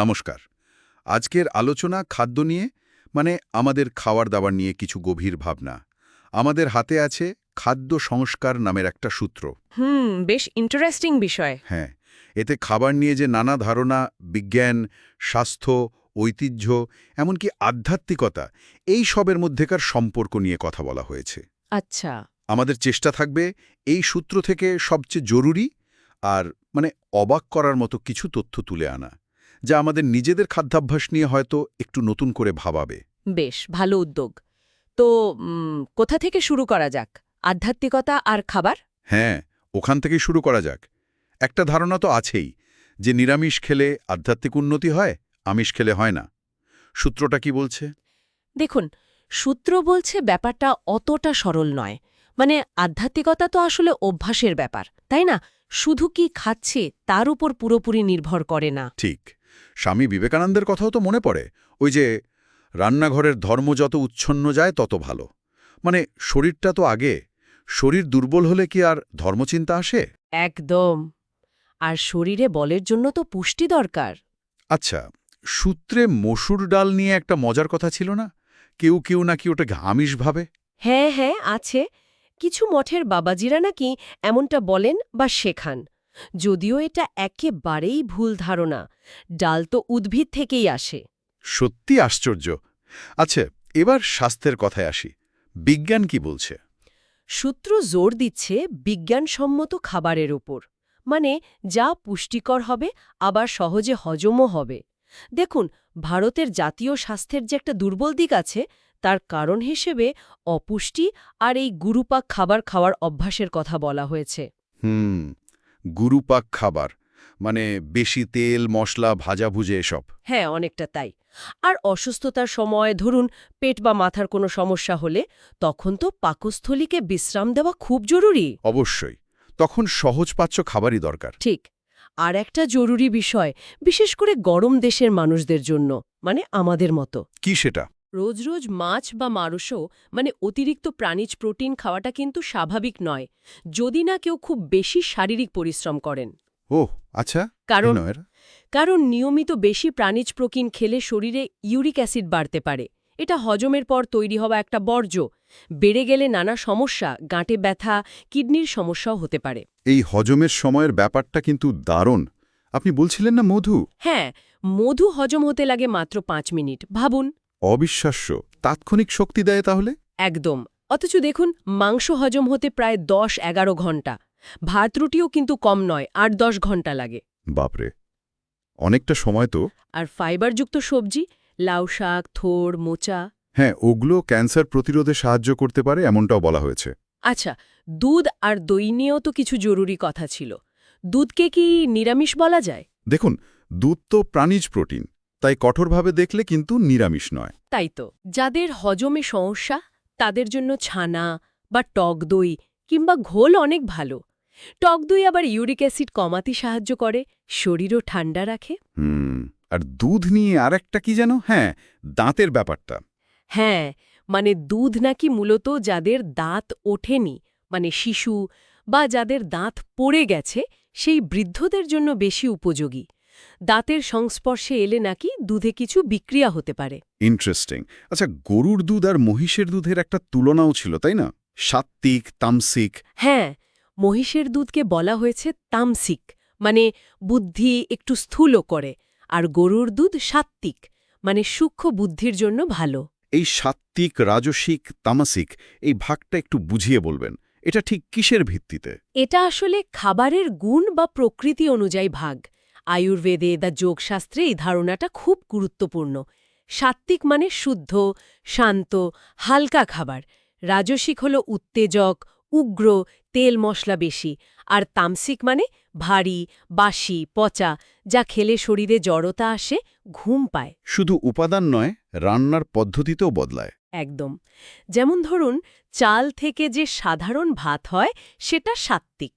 নমস্কার। আজকের আলোচনা খাদ্য নিয়ে মানে আমাদের খাওয়ার দাবার নিয়ে কিছু গভীর ভাবনা। আমাদের হাতে আছে খাদ্য সংস্কার নামের একটা সূত্র। হুম বেশ ইন্টারেস্টিং বিষয়। হ্যাঁ এতে খাবার নিয়ে যে নানা ধারণা বিজ্ঞান স্বাস্থ্য ঐতিহ্য এমনকি আধ্যাত্মিকতা এই সবের মধ্যেকার সম্পর্ক নিয়ে কথা বলা হয়েছে। আচ্ছা। আমাদের চেষ্টা থাকবে এই সূত্র থেকে সবচেয়ে জরুরি আর মানে অবাক করার মতো কিছু তথ্য তুলে আনা। যা আমাদের নিজেদের খাদ্যাভ্যাস নিয়ে হয়তো একটু নতুন করে ভাবাবে। বেশ ভালো উদ্যোগ। তো কোথা থেকে শুরু করা যাক? আধ্যাত্মিকতা আর খাবার? হ্যাঁ ওখান থেকেই শুরু করা যাক। একটা ধারণা তো আছেই যে নিরামিষ খেলে আধ্যাত্মিক উন্নতি হয় আমিষ খেলে হয় না। সূত্রটা কি বলছে? দেখুন সূত্র বলছে ব্যাপারটা অতটা সরল নয়। মানে আধ্যাত্মিকতা তো আসলে অভ্যাসের ব্যাপার তাই না? শুধু কি খাচ্ছে তার উপর পুরোপুরি নির্ভর করে না। ঠিক। স্বামী বিবেকানন্দের কথাও তো মনে পড়ে। ওই যে রান্নাঘরের ধর্ম যত উচ্ছন্ন যায় তত ভালো। মানে শরীরটা তো আগে। শরীর দুর্বল হলে কি আর ধর্মচিন্তা আসে? একদম। আর শরীরে বলের জন্য তো পুষ্টি দরকার। আচ্ছা সূত্রে মসুর ডাল নিয়ে একটা মজার কথা ছিল না? কেউ কেউ নাকি ওটা আমিষ ভাবে? হ্যাঁ হ্যাঁ আছে। কিছু মঠের বাবাজিরা নাকি এমনটা বলেন বা শেখান। যদিও এটা একেবারেই ভুল ধারণা ডাল তো উদ্ভিদ থেকেই আসে। সত্যি আশ্চর্য। আচ্ছা এবার স্বাস্থ্যের কথায় আসি। বিজ্ঞান কি বলছে? সূত্র জোর দিচ্ছে বিজ্ঞানসম্মত খাবারের ওপর। মানে যা পুষ্টিকর হবে আবার সহজে হজমও হবে। দেখুন ভারতের জাতীয় স্বাস্থ্যের যে একটা দুর্বল দিক আছে তার কারণ হিসেবে অপুষ্টি আর এই গুরুপাক খাবার খাওয়ার অভ্যাসের কথা বলা হয়েছে। হুম। গুরুপাক খাবার মানে বেশি তেল মশলা ভাজাভুজে এসব। হ্যাঁ অনেকটা তাই। আর অসুস্থতার সময় ধরুন পেট বা মাথার কোনো সমস্যা হলে তখন তো পাকস্থলীকে বিশ্রাম দেওয়া খুব জরুরি। অবশ্যই। তখন সহজপাচ্য খাবারই দরকার। ঠিক। আর একটা জরুরি বিষয় বিশেষ করে গরম দেশের মানুষদের জন্য মানে আমাদের মতো। কি সেটা? রোজ রোজ মাছ বা মাংস মানে অতিরিক্ত প্রাণীজ প্রোটিন খাওয়াটা কিন্তু স্বাভাবিক নয় যদি না কেউ খুব বেশি শারীরিক পরিশ্রম করেন। ও আচ্ছা কারণ। কারণ নিয়মিত বেশি প্রাণীজ প্রোটিন খেলে শরীরে ইউরিক অ্যাসিড বাড়তে পারে। এটা হজমের পর তৈরি হওয়া একটা বর্জ্য বেড়ে গেলে নানা সমস্যা গাঁটে ব্যথা কিডনির সমস্যাও হতে পারে। এই হজমের সময়ের ব্যাপারটা কিন্তু দারুণ। আপনি বলছিলেন না মধু? হ্যাঁ মধু হজম হতে লাগে মাত্র পাঁচ মিনিট ভাবুন। অবিশ্বাস্য। তাৎক্ষণিক শক্তি দেয় তাহলে? একদম। অথচ দেখুন মাংস হজম হতে প্রায় দশ এগারো ঘণ্টা। ভাত রুটিও কিন্তু কম নয় আট দশ ঘণ্টা লাগে। বাপরে। অনেকটা সময় তো। আর ফাইবারযুক্ত সবজি লাউ শাক থোড় মোচা। হ্যাঁ ওগুলো ক্যান্সার প্রতিরোধে সাহায্য করতে পারে এমনটাও বলা হয়েছে। আচ্ছা দুধ আর দই নিয়েও তো কিছু জরুরি কথা ছিল। দুধকে কি নিরামিষ বলা যায়? দেখুন দুধ তো প্রাণীজ প্রোটিন। তাই কঠোরভাবে দেখলে কিন্তু নিরামিষ নয়। তাই তো। যাদের হজমে সমস্যা তাদের জন্য ছানা বা টক দই কিংবা ঘোল অনেক ভালো। টক দই আবার ইউরিক অ্যাসিড কমাতে সাহায্য করে শরীরও ঠান্ডা রাখে। হুম আর দুধ নিয়ে আর একটা কি যেন? হ্যাঁ দাঁতের ব্যাপারটা। হ্যাঁ মানে দুধ নাকি মূলত যাদের দাঁত ওঠেনি মানে শিশু বা যাদের দাঁত পড়ে গেছে সেই বৃদ্ধদের জন্য বেশি উপযোগী। দাঁতের সংস্পর্শে এলে নাকি দুধে কিছু বিক্রিয়া হতে পারে। ইন্টারেস্টিং আচ্ছা গরুর দুধ আর মহিষের দুধের একটা তুলনাও ছিল তাই না? সাত্ত্বিক তামসিক। হ্যাঁ মহিষের দুধকে বলা হয়েছে তামসিক মানে বুদ্ধি একটু স্থূল করে আর গরুর দুধ সাত্ত্বিক মানে সূক্ষ্ম বুদ্ধির জন্য ভালো। এই সাত্ত্বিক রাজসিক তামাসিক এই ভাগটা একটু বুঝিয়ে বলবেন এটা ঠিক কিসের ভিত্তিতে? এটা আসলে খাবারের গুণ বা প্রকৃতি অনুযায়ী ভাগ আয়ুর্বেদে বা যোগশাস্ত্রে এই ধারণাটা খুব গুরুত্বপূর্ণ। সাত্ত্বিক মানে শুদ্ধ শান্ত হালকা খাবার। রাজসিক হল উত্তেজক উগ্র তেল মশলা বেশি। আর তামসিক মানে ভারী বাসি পচা যা খেলে শরীরে জড়তা আসে ঘুম পায়। শুধু উপাদান নয় রান্নার পদ্ধতিতেও বদলায়। একদম। যেমন ধরুন চাল থেকে যে সাধারণ ভাত হয় সেটা সাত্ত্বিক।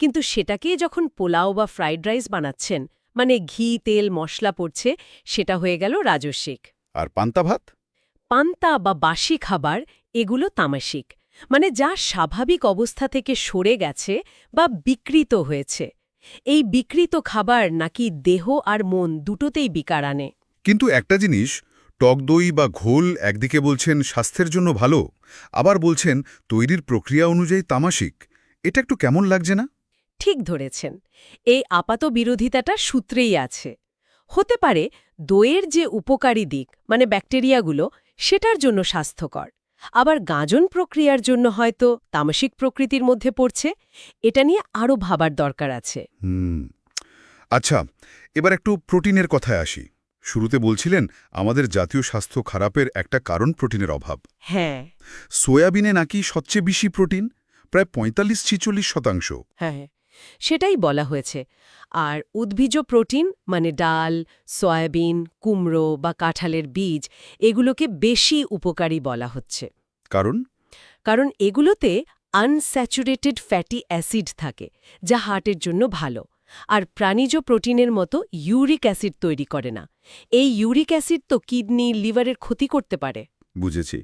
কিন্তু সেটাকে যখন পোলাও বা ফ্রাইড রাইস বানাচ্ছেন মানে ঘি তেল মশলা পড়ছে সেটা হয়ে গেল রাজস্বিক। আর পান্তা ভাত? পান্তা বা বাসি খাবার এগুলো তামাসিক মানে যা স্বাভাবিক অবস্থা থেকে সরে গেছে বা বিকৃত হয়েছে। এই বিকৃত খাবার নাকি দেহ আর মন দুটোতেই বিকার আনে। কিন্তু একটা জিনিস টক দই বা ঘোল একদিকে বলছেন স্বাস্থ্যের জন্য ভালো আবার বলছেন তৈরির প্রক্রিয়া অনুযায়ী তামাসিক এটা একটু কেমন লাগছে না? ঠিক ধরেছেন। এই আপাত বিরোধিতাটা সূত্রেই আছে। হতে পারে দইয়ের যে উপকারী দিক মানে ব্যাকটেরিয়াগুলো সেটার জন্য স্বাস্থ্যকর। আবার গাজন প্রক্রিয়ার জন্য হয়তো তামসিক প্রকৃতির মধ্যে পড়ছে এটা নিয়ে আরও ভাবার দরকার আছে। হুম। আচ্ছা এবার একটু প্রোটিনের কথায় আসি। শুরুতে বলছিলেন আমাদের জাতীয় স্বাস্থ্য খারাপের একটা কারণ প্রোটিনের অভাব। হ্যাঁ। সোয়াবিনে নাকি সবচেয়ে বেশি প্রোটিন? প্রায় পঁয়তাল্লিশ ছিচল্লিশ শতাংশ। হ্যাঁ সেটাই বলা হয়েছে। আর উদ্ভিজ প্রোটিন মানে ডাল সয়াবিন কুমড়ো বা কাঁঠালের বীজ এগুলোকে বেশি উপকারী বলা হচ্ছে। কারণ? কারণ এগুলোতে আনস্যাচুরেটেড ফ্যাটি অ্যাসিড থাকে যা হার্টের জন্য ভালো। আর প্রাণীজ প্রোটিনের মতো ইউরিক অ্যাসিড তৈরি করে না। এই ইউরিক অ্যাসিড তো কিডনি লিভারের ক্ষতি করতে পারে। বুঝেছি।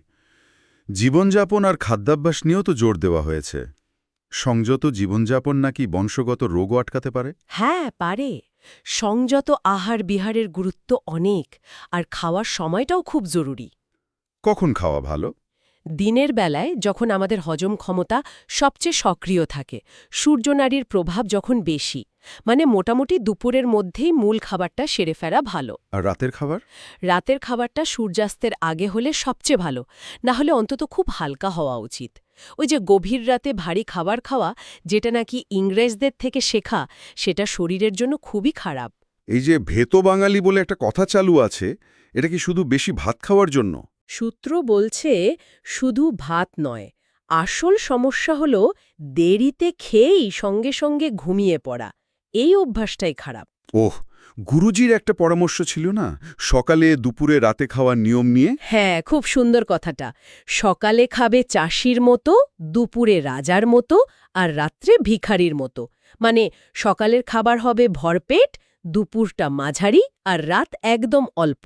জীবনযাপন আর খাদ্যাভ্যাস নিয়েও তো জোর দেওয়া হয়েছে। সংযত জীবনযাপন নাকি বংশগত রোগও আটকাতে পারে? হ্যাঁ পারে। সংযত আহার বিহারের গুরুত্ব অনেক আর খাওয়ার সময়টাও খুব জরুরি। কখন খাওয়া ভালো? দিনের বেলায় যখন আমাদের হজম ক্ষমতা সবচেয়ে সক্রিয় থাকে সূর্যনারীর প্রভাব যখন বেশি মানে মোটামুটি দুপুরের মধ্যেই মূল খাবারটা সেরে ফেরা ভালো। আর রাতের খাবার? রাতের খাবারটা সূর্যাস্তের আগে হলে সবচেয়ে ভালো না হলে অন্তত খুব হালকা হওয়া উচিত। ওই যে গভীর রাতে ভারী খাবার খাওয়া যেটা নাকি ইংরেজদের থেকে শেখা সেটা শরীরের জন্য খুবই খারাপ। এই যে ভেতো বাঙালি বলে একটা কথা চালু আছে এটা কি শুধু বেশি ভাত খাওয়ার জন্য? সূত্র বলছে শুধু ভাত নয় আসল সমস্যা হল দেরিতে খেয়েই সঙ্গে সঙ্গে ঘুমিয়ে পড়া। এই অভ্যাসটাই খারাপ। ওহ গুরুজির একটা পরামর্শ ছিল না? সকালে দুপুরে রাতে খাওয়ার নিয়ম নিয়ে? হ্যাঁ খুব সুন্দর কথাটা। সকালে খাবে চাষির মতো দুপুরে রাজার মতো আর রাত্রে ভিখারির মতো। মানে সকালের খাবার হবে ভরপেট দুপুরটা মাঝারি আর রাত একদম অল্প।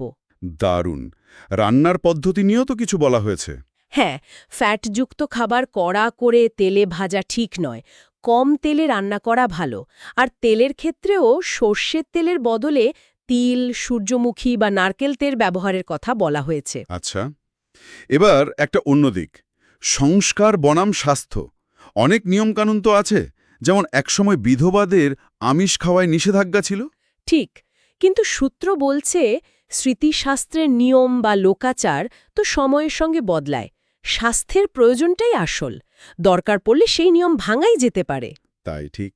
দারুণ। রান্নার পদ্ধতি নিয়েও তো কিছু বলা হয়েছে। হ্যাঁ ফ্যাটযুক্ত খাবার কড়া করে তেলে ভাজা ঠিক নয়। কম তেলে রান্না করা ভালো। আর তেলের ক্ষেত্রেও সর্ষের তেলের বদলে তিল সূর্যমুখী বা নারকেল তেল ব্যবহারের কথা বলা হয়েছে। আচ্ছা এবার একটা অন্য দিক। সংস্কার বনাম স্বাস্থ্য। অনেক নিয়মকানুন তো আছে যেমন একসময় বিধবাদের আমিষ খাওয়ায় নিষেধাজ্ঞা ছিল। ঠিক কিন্তু সূত্র বলছে স্মৃতিশাস্ত্রের নিয়ম বা লোকাচার তো সময়ের সঙ্গে বদলায়। স্বাস্থ্যের প্রয়োজনটাই আসল। দরকার পড়লে সেই নিয়ম ভাঙাই যেতে পারে। তাই ঠিক।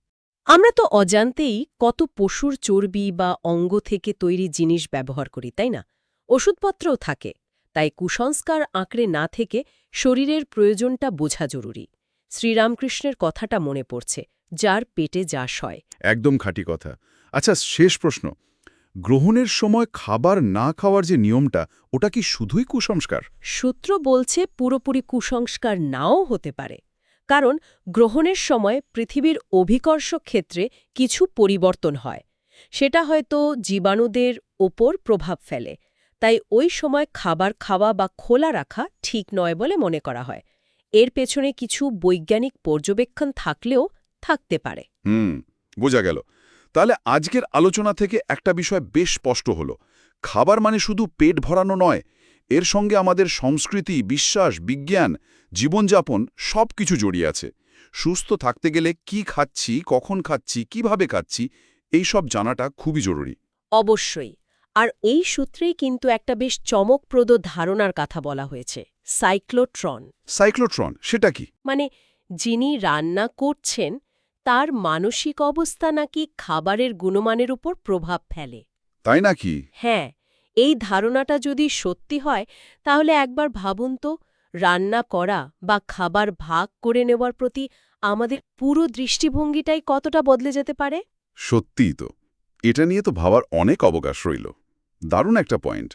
আমরা তো অজান্তেই কত পশুর চর্বি বা অঙ্গ থেকে তৈরি জিনিস ব্যবহার করি তাই না? ওষুধপত্রও থাকে। তাই কুসংস্কার আঁকড়ে না থেকে শরীরের প্রয়োজনটা বোঝা জরুরি। শ্রীরামকৃষ্ণের কথাটা মনে পড়ছে যার পেটে যাস হয় একদম খাঁটি কথা। আচ্ছা শেষ প্রশ্ন। গ্রহণের সময় খাবার না খাওয়ার যে নিয়মটা ওটা কি শুধুই কুসংস্কার? সূত্র বলছে পুরোপুরি কুসংস্কার নাও হতে পারে কারণ গ্রহণের সময় পৃথিবীর অভিকর্ষ ক্ষেত্রে কিছু পরিবর্তন হয়। সেটা হয়তো জীবাণুদের ওপর প্রভাব ফেলে তাই ওই সময় খাবার খাওয়া বা খোলা রাখা ঠিক নয় বলে মনে করা হয়। এর পেছনে কিছু বৈজ্ঞানিক পর্যবেক্ষণ থাকলেও থাকতে পারে। হুম বোঝা গেল। তাহলে আজকের আলোচনা থেকে একটা বিষয় বেশ স্পষ্ট হলো। খাবার মানে শুধু পেট ভরানো নয় এর সঙ্গে আমাদের সংস্কৃতি বিশ্বাস বিজ্ঞান জীবনযাপন সব কিছু জড়িয়ে আছে। সুস্থ থাকতে গেলে কি খাচ্ছি কখন খাচ্ছি কীভাবে খাচ্ছি এই সব জানাটা খুবই জরুরি। অবশ্যই। আর এই সূত্রেই কিন্তু একটা বেশ চমকপ্রদ ধারণার কথা বলা হয়েছে সাইক্লোট্রন। সাইক্লোট্রন সেটা কি? মানে যিনি রান্না করছেন তার মানসিক অবস্থা নাকি খাবারের গুণমানের উপর প্রভাব ফেলে। তাই নাকি? হ্যাঁ এই ধারণাটা যদি সত্যি হয় তাহলে একবার ভাবুন তো রান্না করা বা খাবার ভাগ করে নেওয়ার প্রতি আমাদের পুরো দৃষ্টিভঙ্গিটাই কতটা বদলে যেতে পারে? সত্যিই তো। এটা নিয়ে তো ভাবার অনেক অবকাশ রইল। দারুণ একটা পয়েন্ট